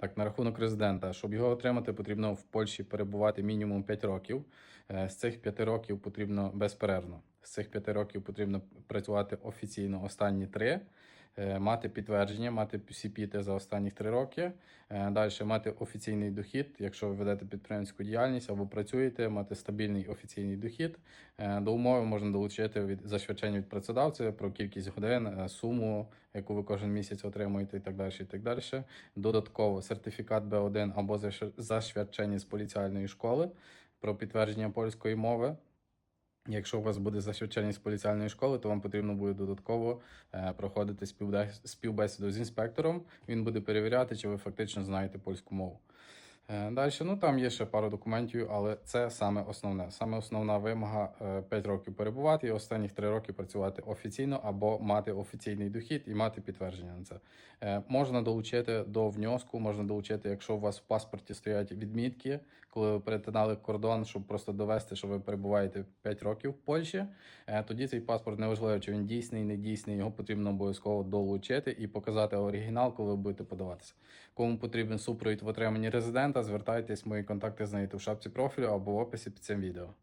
Так, на рахунок резидента, щоб його отримати, потрібно в Польщі перебувати мінімум 5 років. Е, З цих 5 років потрібно безперервно. З цих 5 років потрібно працювати офіційно останні 3, мати підтвердження, мати CPT за останні 3 роки. Далі мати офіційний дохід, якщо ви ведете підприємську діяльність або працюєте, мати стабільний офіційний дохід. Е, До умови можна долучити від засвідчення від працедавця про кількість годин, е, суму, яку ви кожен місяць отримуєте, і так далі. І так далі. Додатково сертифікат Б1 або засвідчення з поліціальної школи про підтвердження польської мови. Якщо у вас буде з поліціальної школи, то вам потрібно буде додатково е, проходити співбесіду з інспектором. Він буде перевіряти, чи ви фактично знаєте польську мову. Е, Далі, ну там є ще пару документів, але це саме основне. Саме основна вимога 5 років перебувати і останніх 3 роки працювати офіційно або мати офіційний дохід і мати підтвердження на це. Е, Можна долучити до внеску, можна долучити, якщо у вас в паспорті стоять відмітки, коли ви перетинали кордон, щоб просто довести, що ви перебуваєте 5 років в Польщі. Е, Тоді цей паспорт неважливо, чи він дійсний, не дійсний, його потрібно обов'язково долучити і показати оригінал, коли ви будете подаватися. Кому потрібен супровід в отриманні резидента, звертайтесь, мої контакти знайдете в шапці профілю або в описі під цим відео.